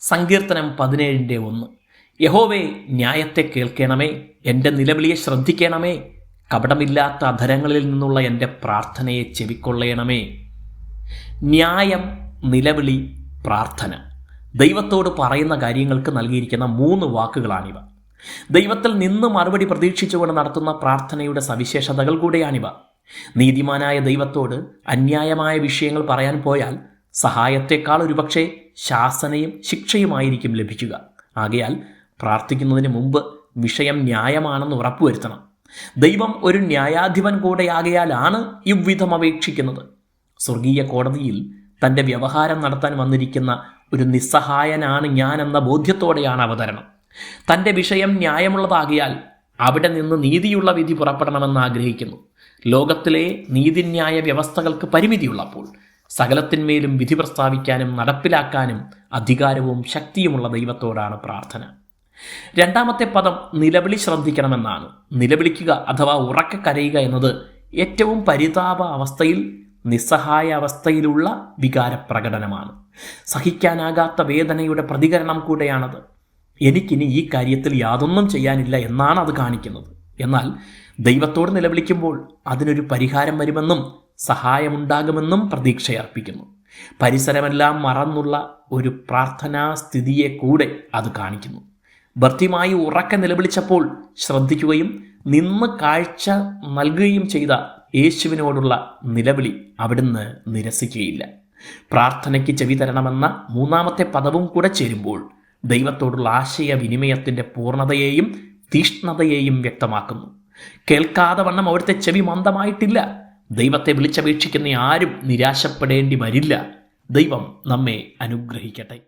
സങ്കീർത്തനം പതിനേഴിന്റെ ഒന്ന്. യഹോവേ ന്യായത്തെ കേൾക്കണമേ. എന്റെ നിലവിളിയെ ശ്രദ്ധിക്കണമേ. കപടമില്ലാത്ത അധരങ്ങളിൽ നിന്നുള്ള എന്റെ പ്രാർത്ഥനയെ ചെവിക്കൊള്ളയണമേ. ന്യായം നിലവിളി പ്രാർത്ഥന. ദൈവത്തോട് പറയുന്ന കാര്യങ്ങൾക്ക് നൽകിയിരിക്കുന്ന മൂന്ന് വാക്കുകളാണിവ. ദൈവത്തിൽ നിന്ന് മറുപടി പ്രതീക്ഷിച്ചുകൊണ്ട് നടത്തുന്ന പ്രാർത്ഥനയുടെ സവിശേഷതകൾ കൂടെയാണിവ. നീതിമാനായ ദൈവത്തോട് അന്യായമായ വിഷയങ്ങൾ പറയാൻ പോയാൽ സഹായത്തെക്കാൾ ഒരുപക്ഷെ ശാസനയും ശിക്ഷയുമായിരിക്കും ലഭിക്കുക. ആകയാൽ പ്രാർത്ഥിക്കുന്നതിന് മുമ്പ് വിഷയം ന്യായമാണെന്ന് ഉറപ്പുവരുത്തണം. ദൈവം ഒരു ന്യായാധിപൻ കൂടെയാകയാലാണ് ഇവ്വിധം അപേക്ഷിക്കുന്നത്. സ്വർഗീയ കോടതിയിൽ തന്റെ വ്യവഹാരം നടത്താൻ വന്നിരിക്കുന്ന ഒരു നിസ്സഹായനാണ് ഞാൻ എന്ന ബോധ്യത്തോടെയാണ് അവതരണം. തന്റെ വിഷയം ന്യായമുള്ളതാകിയാൽ അവിടെ നിന്ന് നീതിയുള്ള വിധി പുറപ്പെടണമെന്ന് ആഗ്രഹിക്കുന്നു. ലോകത്തിലെ നീതിന്യായ വ്യവസ്ഥകൾക്ക് പരിമിതിയുള്ളപ്പോൾ സകലത്തിന്മേലും വിധി പ്രസ്താവിക്കാനും നടപ്പിലാക്കാനും അധികാരവും ശക്തിയുമുള്ള ദൈവത്തോടാണ് പ്രാർത്ഥന. രണ്ടാമത്തെ പദം നിലവിളി ശ്രദ്ധിക്കണമെന്നാണ്. നിലവിളിക്കുക അഥവാ ഉറക്കെ കരയുക എന്നത് ഏറ്റവും പരിതാപ അവസ്ഥയിൽ നിസ്സഹായ അവസ്ഥയിലുള്ള വികാരപ്രകടനമാണ്. സഹിക്കാനാകാത്ത വേദനയുടെ പ്രതികരണം കൂടെയാണത്. എനിക്കിനി ഈ കാര്യത്തിൽ യാതൊന്നും ചെയ്യാനില്ല എന്നാണ് അത് കാണിക്കുന്നത്. എന്നാൽ ദൈവത്തോട് നിലവിളിക്കുമ്പോൾ അതിനൊരു പരിഹാരം വരുമെന്നും സഹായമുണ്ടാകുമെന്നും പ്രതീക്ഷയർപ്പിക്കുന്നു. പരിസരമെല്ലാം മറന്നുള്ള ഒരു പ്രാർത്ഥനാ സ്ഥിതിയെ കൂടെ അത് കാണിക്കുന്നു. ഭർത്തിയുമായി ഉറക്കെ നിലവിളിച്ചപ്പോൾ ശ്രദ്ധിക്കുകയും നിന്ന് കാഴ്ച നൽകുകയും ചെയ്ത യേശുവിനോടുള്ള നിലവിളി അവിടുന്ന് നിരസിക്കുകയില്ല. പ്രാർത്ഥനയ്ക്ക് ചെവി തരണമെന്ന മൂന്നാമത്തെ പദവും കൂടെ ചേരുമ്പോൾ ദൈവത്തോടുള്ള ആശയവിനിമയത്തിന്റെ പൂർണതയെയും തീഷ്ണതയെയും വ്യക്തമാക്കുന്നു. കേൾക്കാതെ വണ്ണം അവിടുത്തെ ചെവി മന്ദമായിട്ടില്ല. ദൈവത്തെ വിളിച്ചപേക്ഷിക്കുന്ന ആരും നിരാശപ്പെടേണ്ടി വരില്ല. ദൈവം നമ്മെ അനുഗ്രഹിക്കട്ടെ.